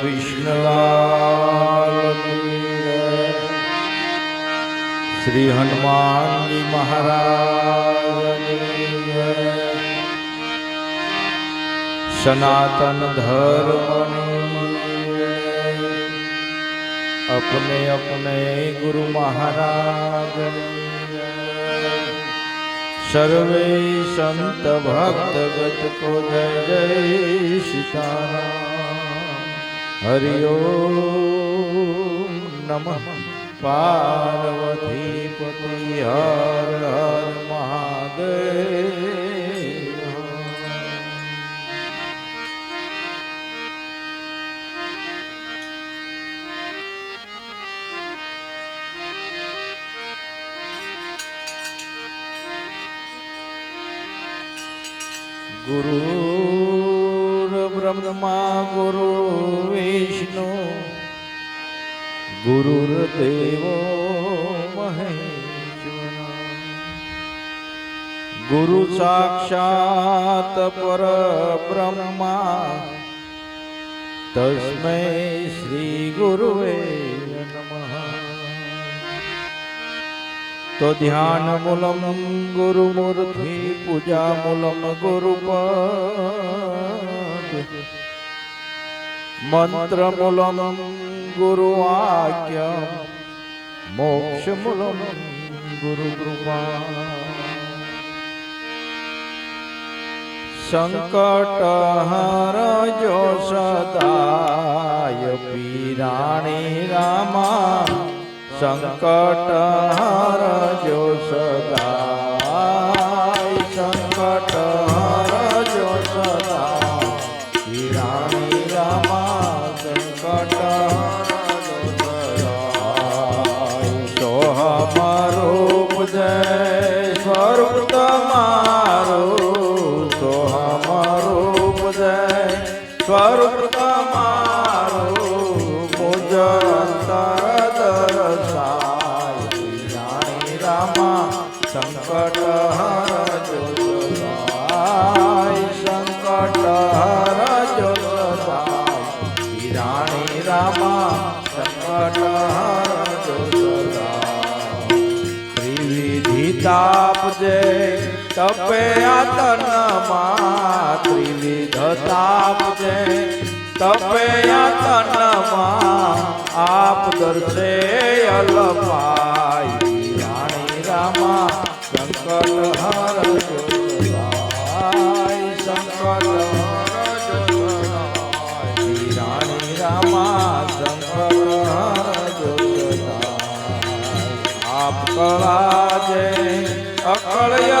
કૃષ્ણલાલ શ્રી હનુમાનજી મહારાજ સનાતન ધર્મ અપને અપને ગુરુ મહારાજ સર્વે સંત ભક્તગત કો જય જય સીતા હરિયો નમઃ. પાર્વતી પતિ હર હર મહાદેવ. ગુરુ બ્રહ્મા ગુરુ વિષ્ણુ ગુરુર્દેવ મહેશ્વર ગુરુ સાક્ષાત પર બ્રહ્મા તસ્મૈ શ્રી ગુરુવે નમઃ તો ધ્યાનમૂલમ ગુરુમૂર્તિ પૂજામૂલમ ગુરુપ ગુરુપદ મંત્ર મૂલમ ગુરુ આજ્ઞ મોક્ષ મૂલમ ગુરુ કૃપા. સંકટ હરજો સદાય પીરાણી રામા સંકટ હરજો સદાય સ્વરૂપ તમારું દર્શાય જાણી રામા સંકટ હરજો સદાય સંકટ હરજો સદાય રાણી રામા સંકટ હરજો સદાય ત્રિવિધિ તાપજે તપે આતનમાં ત્રિવિધ તાપજે. તપે આતનમાં આપ દર્શે અલપાય રાણી રામા. સંકલ હર સદાય રાણી રામા. હરજો સદાય આપ કળા જય અકળય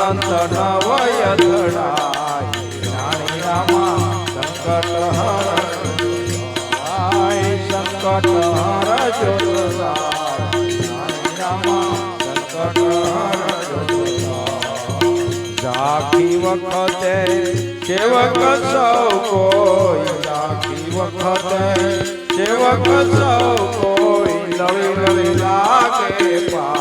અનંત નવય ધડાય રાણી રામા સંકટ હર સંકટ હરજો સદાય રાણી રામા સંકટ સદાય જાખી વખતે સેવક સૌ કોઈ રાખી વખતે સેવક સૌ કોઈ લડી લડી લાગે પાય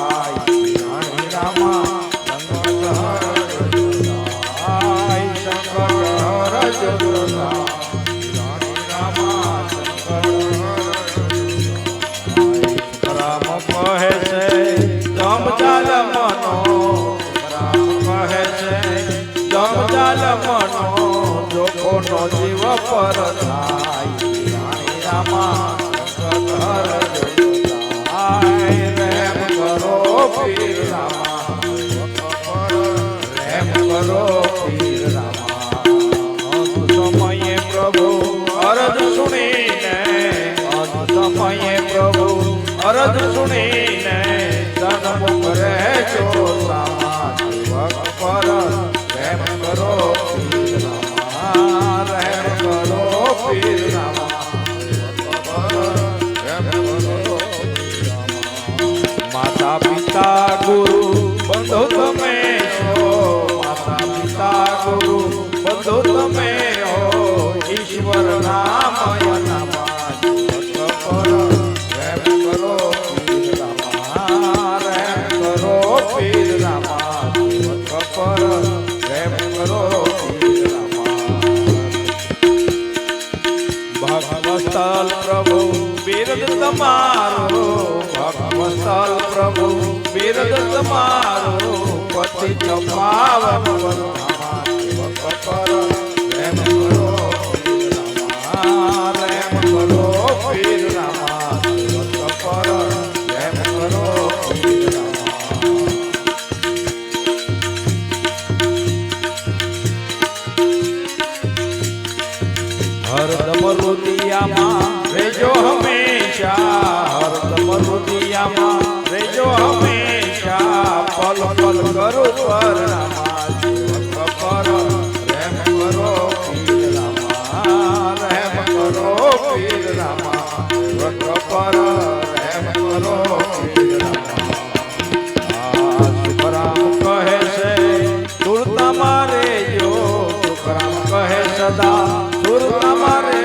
જીવ પર ભગવતલ પ્રભુ, બિરદ તમારો ભગવતલ પ્રભુ, બિરદ તમારો પતિ પર પ્રેમ કરો પીર કરો પીર રેજો હંમેશા પલ પલ કરું પર રામા જીવક પર રામા કરો પીર રામા પ્રેમ કરો પીર રામા સુખરામ કહે સદા સુરતા મારે